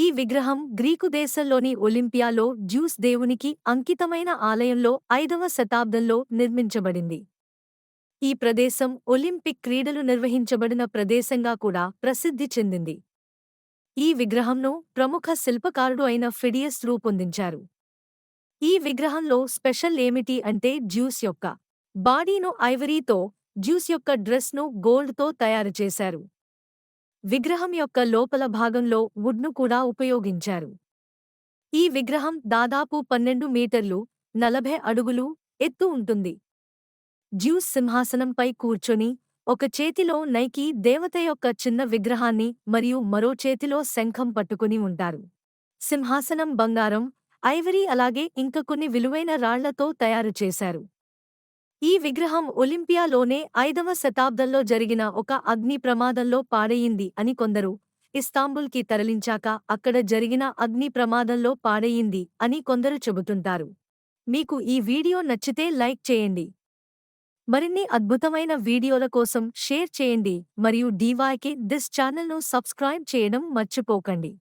ఈ విగ్రహం గ్రీకు దేశంలోని ఒలింపియాలో జ్యూస్ దేవునికి అంకితమైన ఆలయంలో ఐదవ శతాబ్దంలో నిర్మించబడింది. ఈ ప్రదేశం ఒలింపిక్ క్రీడలు నిర్వహించబడిన ప్రదేశంగా కూడా ప్రసిద్ధి చెందింది. ఈ విగ్రహంను ప్రముఖ శిల్పకారుడు అయిన ఫిడియస్ రూపొందించారు. ఈ విగ్రహంలో స్పెషల్ ఏమిటి అంటే జ్యూస్ యొక్క బాడీను ఐవరీతో జ్యూస్ యొక్క డ్రెస్ను గోల్డ్తో తయారు చేశారు. విగ్రహం యొక్క లోపల భాగంలో వుడ్ను కూడా ఉపయోగించారు. ఈ విగ్రహం దాదాపు పన్నెండు మీటర్లు నలభై అడుగులు ఎత్తు ఉంటుంది. జ్యూస్ సింహాసనంపై కూర్చొని ఒక చేతిలో నైకి దేవత యొక్క చిన్న విగ్రహాన్ని మరియు మరో చేతిలో శంఖం పట్టుకుని ఉంటారు. సింహాసనం బంగారం ఐవరీ అలాగే ఇంక కొన్ని విలువైన రాళ్ళతో తయారు చేశారు. ఈ విగ్రహం ఒలింపియాలోనే ఐదవ శతాబ్దంలో జరిగిన ఒక అగ్ని ప్రమాదంలో పాడయింది అని కొందరు ఇస్తాంబుల్కి తరలించాక అక్కడ జరిగిన అగ్ని ప్రమాదంలో పాడయింది అని కొందరు చెబుతుంటారు. మీకు ఈ వీడియో నచ్చితే లైక్ చేయండి. మరిన్ని అద్భుతమైన వీడియోల కోసం షేర్ చేయండి మరియు డీవాయ్కి దిస్ ఛానల్ను సబ్స్క్రైబ్ చేయడం మర్చిపోకండి.